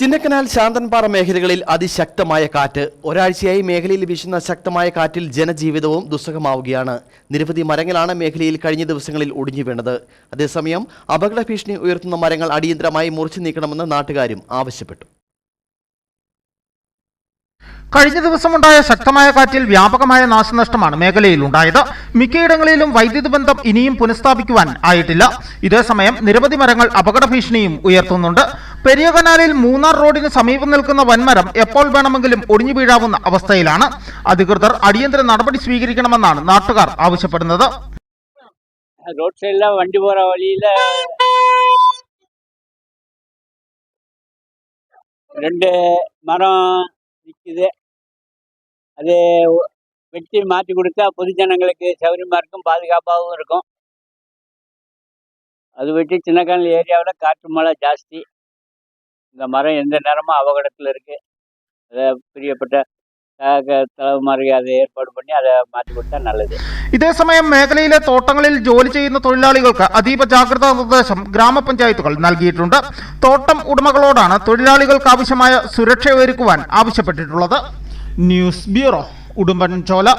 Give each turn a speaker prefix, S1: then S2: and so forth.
S1: ചിന്നക്കനാൽ ശാന്തൻപാറ മേഖലകളിൽ അതിശക്തമായ കാറ്റ്. ഒരാഴ്ചയായി മേഖലയിൽ വീശുന്ന ശക്തമായ കാറ്റിൽ ജനജീവിതവും ദുസ്സഹമാവുകയാണ്. നിരവധി മരങ്ങളാണ് മേഖലയിൽ കഴിഞ്ഞ ദിവസങ്ങളിൽ ഒടിഞ്ഞു വീണത്. അതേസമയം അപകട ഭീഷണി ഉയർത്തുന്ന മരങ്ങൾ അടിയന്തരമായി മുറിച്ചു നീക്കണമെന്ന് നാട്ടുകാരും ആവശ്യപ്പെട്ടു.
S2: കഴിഞ്ഞ ദിവസമുണ്ടായ ശക്തമായ കാറ്റിൽ വ്യാപകമായ നാശനഷ്ടമാണ് മേഖലയിൽ ഉണ്ടായത്. മിക്കയിടങ്ങളിലും വൈദ്യുതി ബന്ധം ഇനിയും പുനഃസ്ഥാപിക്കുവാൻ ആയിട്ടില്ല. ഇതേസമയം നിരവധി മരങ്ങൾ അപകട ഭീഷണിയും ഉയർത്തുന്നുണ്ട്. പെരിയ കനാലിൽ മൂന്നാർ റോഡിന് സമീപം നിൽക്കുന്ന വൻമരം എപ്പോൾ വേണമെങ്കിലും ഒടിഞ്ഞു വീഴാവുന്ന അവസ്ഥയിലാണ് അധികൃതർ അടിയന്തര നടപടി സ്വീകരിക്കണമെന്നാണ് നാട്ടുകാർ ആവശ്യപ്പെടുന്നത്
S3: ரோட் சைடில் வண்டி போகிற வழியில் ரெண்டு மரம் நிற்குது அது ஒ- வெட்டி மாற்றி கொடுத்தா பொதுஜனங்களுக்கு சௌகரியமாக இருக்கும் பாதுகாப்பாகவும் இருக்கும் அது வெட்டி சின்னக்கானல் ஏரியாவில் காற்று மழை ஜாஸ்தி இந்த மரம் எந்த நேரமும் அபகடத்தில் இருக்குது அதை பிரியப்பட்ட தலைமாரி அதை ஏற்பாடு பண்ணி அதை மாற்றி கொடுத்தா நல்லது
S2: ഇതേസമയം മേഖലയിലെ തോട്ടങ്ങളിൽ ജോലി ചെയ്യുന്ന തൊഴിലാളികൾക്ക് അതീവ ജാഗ്രതാ നിർദ്ദേശം ഗ്രാമപഞ്ചായത്തുകൾ നൽകിയിട്ടുണ്ട് തോട്ടം ഉടമകളോടാണ് തൊഴിലാളികൾക്ക് ആവശ്യമായ സുരക്ഷ ഒരുക്കുവാൻ ആവശ്യപ്പെട്ടിട്ടുള്ളത് ന്യൂസ് ബ്യൂറോ ഉടുമ്പൻചോല